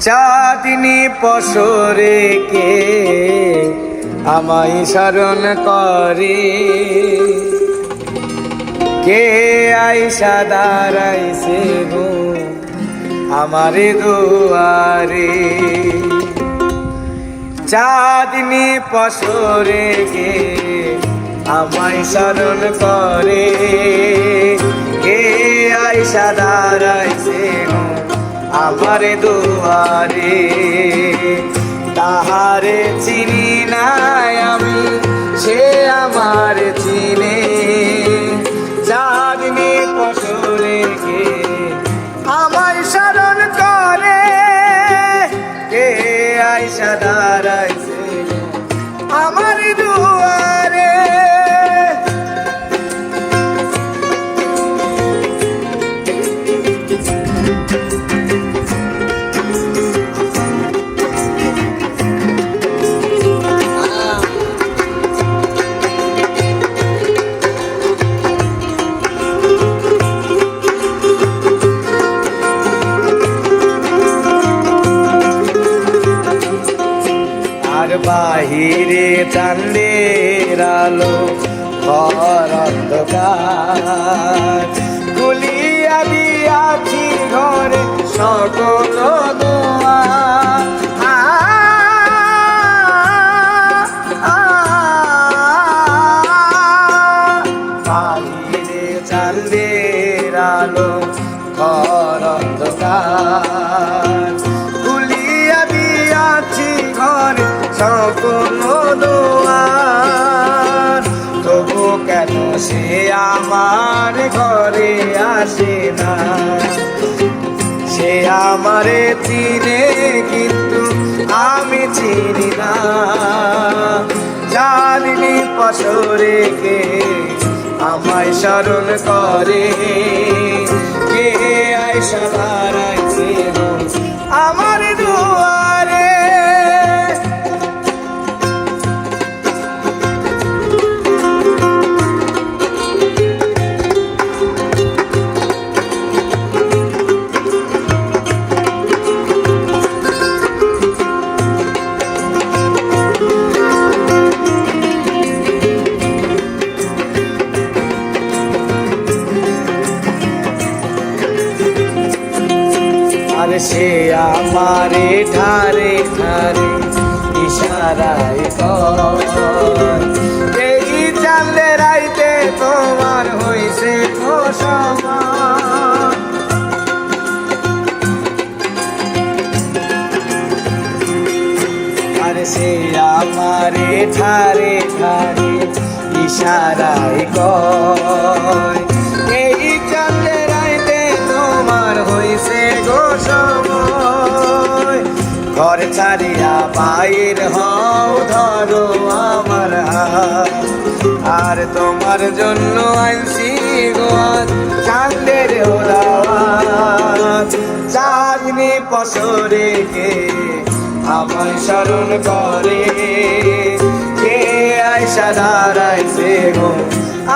চাঁদিনী পশরে কে আমায় স্মরণ করে? কে আইসা দাঁড়াইছে গো আমারে দুয়ারে? চাঁদিনী পশরে গে আমায় স্মরণ করে? কে আইসা দাঁড়াইছে গো আমারে দুয়ারে তাহারে চিনি নাই আমি সে আমার চিনে। চাঁদনি পশুরে কে বাহিরে চান্দের আলো ঘর অন্ধকার গুলিয়া দিয়াছি ঘরে সকল বাহিরে চান্দের আলো সে আমার ঘরে আসে না। সে আমারে চিনে কিন্তু আমি চিনি না। জানিনি পশরে কে আমায় স্মরণ করে? কে আয়সা দাঁড়াইছে আর সে আমারে ধারে ধারে ইশারায় এই চাঁদে রাইতে তোমার হইছে আর সে আমারে ঠারে ঠারে ইশারায় কয় ঘর ছাড়িয়া বাইর হও, ধরো আমার আর তোমার জন্য আইসি গোয়ান চাঁদের চাঁদনি পশরে কে আমায় স্মরণ করে? কে আয়সা দাঁড়াইছে গো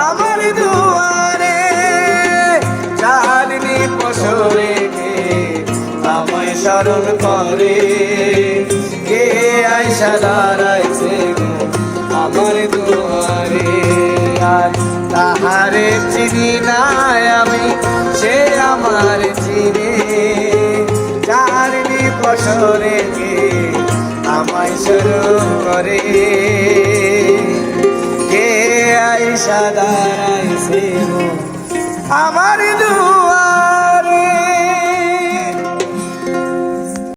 আমার দুয়ারে? স্মরণ করে। কে আয়সা দাঁড়াইছে আমার দুয়ারে? আর তাহারে চিনি নাই আমি, সে আমার চিনে। চারনি বছরে কে আমায় স্মরণ করে? কে আইসা দাঁড়াইছে আমার দু